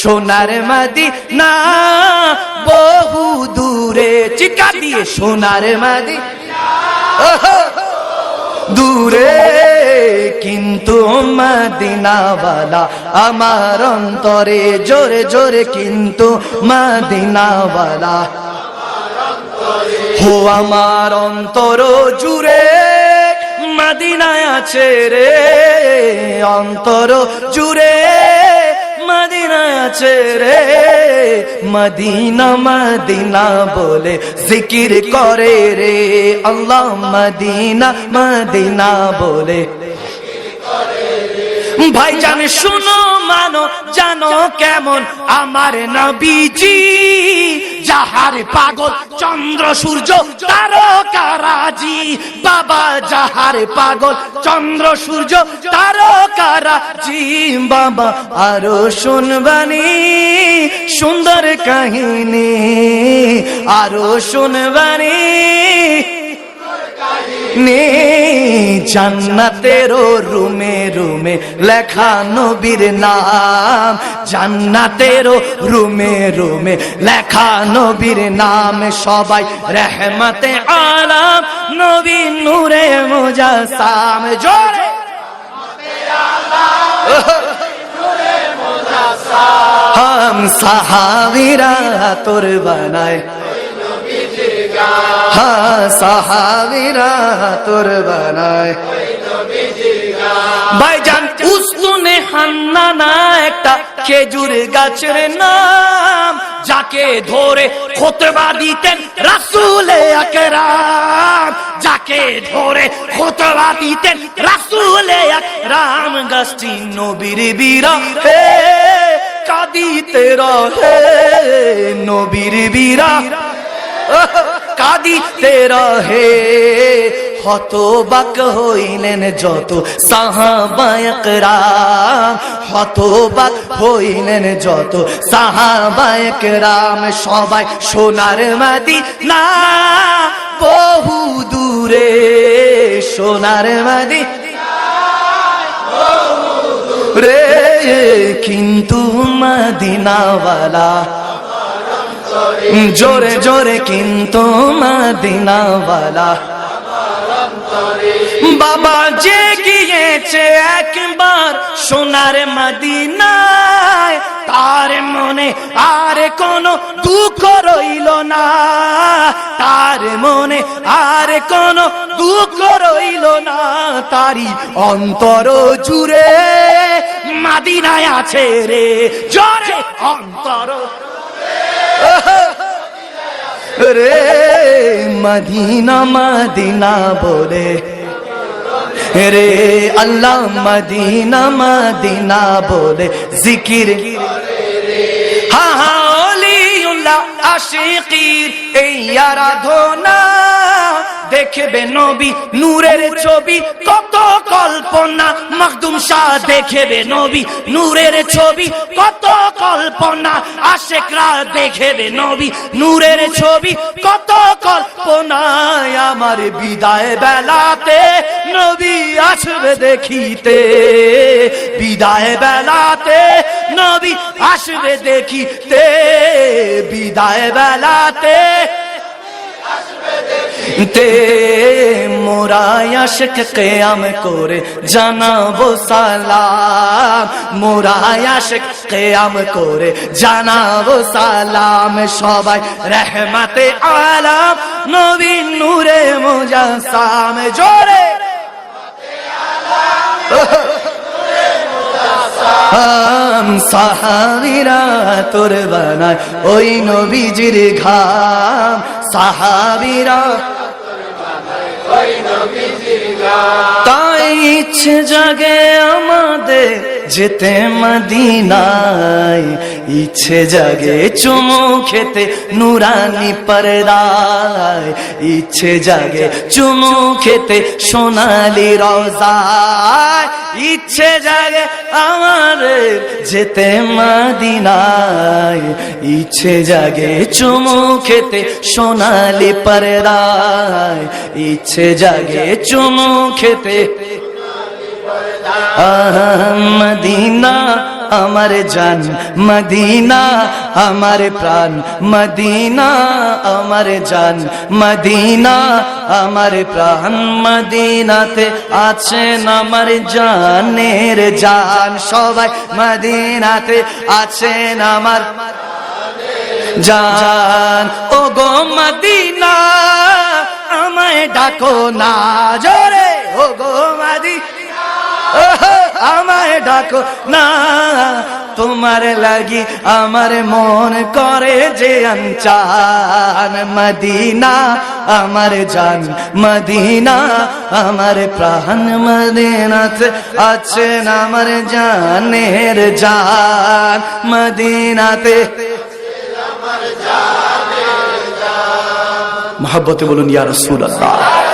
সোনার মাদি না বহু দূরে চিকা দিয়ে সোনার মাদি দূরে কিন্তু মদিনাওয়ালা, আমার অন্তরে জোরে জোরে কিন্তু মদিনাওয়ালা। হো, আমার অন্তর জুড়ে মদিনায় আছে রে, অন্তর জুড়ে মদিনায় আছে রে। মদিনা মদিনা বলে জিকির করে রে। আল্লাহ মদিনা মদিনা বলে ভাই জান শুনো, মানো, জানো কেমন আমার নবীজি। যাহার পাগল, চন্দ্র, সূর্য, তারকারাজি। বাবা যাহার পাগল, চন্দ্র, সূর্য, তারকারাজি। বাবা আরও শুনবানি সুন্দর কাহিনী। আরও শুনবানি জান্নাতেরও রুমে রুমে লেখা নবীর নাম। জান্নাতেরও রুমে রুমে লেখা নবীর নাম। সবাই রহমতে আলাম, নবী নূরে মুজাসাম। জোরে। হাম সাহাবিরা তোর বানায়। সাহাবিরা তোর বানায়। ভাইজান উস্তুনে হান্নানা একটা খেজুর গাছের নাম, যাকে ধরে খোতবা দিতেন রাসুলে আকরাম। যাকে ধরে খোতবা দিতেন রাসুলে আকরাম। গাছটি নবীর বীরা হে কাদিতে রহে নবীর বীরা কাদিতে রহে হতবাক হইলেন যত সাহাবায়করাম হতবাক হইলেন যত সাহাবায়করাম সবাই সোনার মাদি না বহু দূরে। সোনার মাদি রে, কিন্তু মদিনাওয়ালা জোরে জোরে কিন্তু মদিনাওয়ালা। বাবা যে গিয়েছে একবার সোনার মদিনায়, তার মনে আর কোনো দুঃখ রইল না। তার মনে আর কোনো দুঃখ রইল না। তারি অন্তর জুড়ে মাদিনায় আছে রে, জোরে অন্তর। রে, মদিনা মদিনা বলে। রে, আল্লাহ মদিনা মদিনা বলে। জিকির। হা হা আশিকির, এই আরাধনা দেখবে নবী নূরের ছবি। কত কল্পনা, মখদুম শাহ দেখবে নবী নূরের ছবি। কত কল্পনা, আশেকরা দেখবে নবী, নূরের ছবি, কত কল্পনায় আমার বিদায় বেলাতে নবী আসবে দেখিতে। বিদায় বেলাতে নবী আসবে দেখিতে। বিদায় বেলাতে তে মোরাই আশক কেয়াম করে জানাব সালাম। মোরাই আশক কেয়াম করে জানাব সালাম। সবাই রহমতে আলাম, নবী নূরে মুজাসাম জোরে। সাহাবিরা তোর বানায়, ওই নবীজির ঘাম। সাহাবিরা তাই ইচ্ছে জাগে আমাদের যেতে মদিনায়। ইচ্ছে জাগে চুমু খেতে নুরানি পরদায়। ইচ্ছে জাগে চুমু খেতে সোনালি রোজায়। ইচ্ছে জাগে আমার যেতে মাদিনায়। ইচ্ছে জাগে চুমু খেতে সোনালি পরদায়। ইচ্ছে জাগে চুমু খেতে আহ, মদিনা আমার জান মদিনা, আমার প্রাণ মদিনা, আমার জান মদিনা, আমার প্রাণ মদিনাতে আছেন আমার জানের জান। সবাই মদিনাতে আছেন আমার জান। ও গো মদিনা, আমায় ডাকো না, জোরে। ও গো মদিনা আমায় ডাকো না। তোমার লাগি আমার মন করে যে আনচান মদিনা, আমার জান মদিনা, আমার প্রাণ মদিনাতে আছেন আমার জানের জান মদিনাতে। মহাব্বতে বলুন, ইয়া রসুল আল্লাহ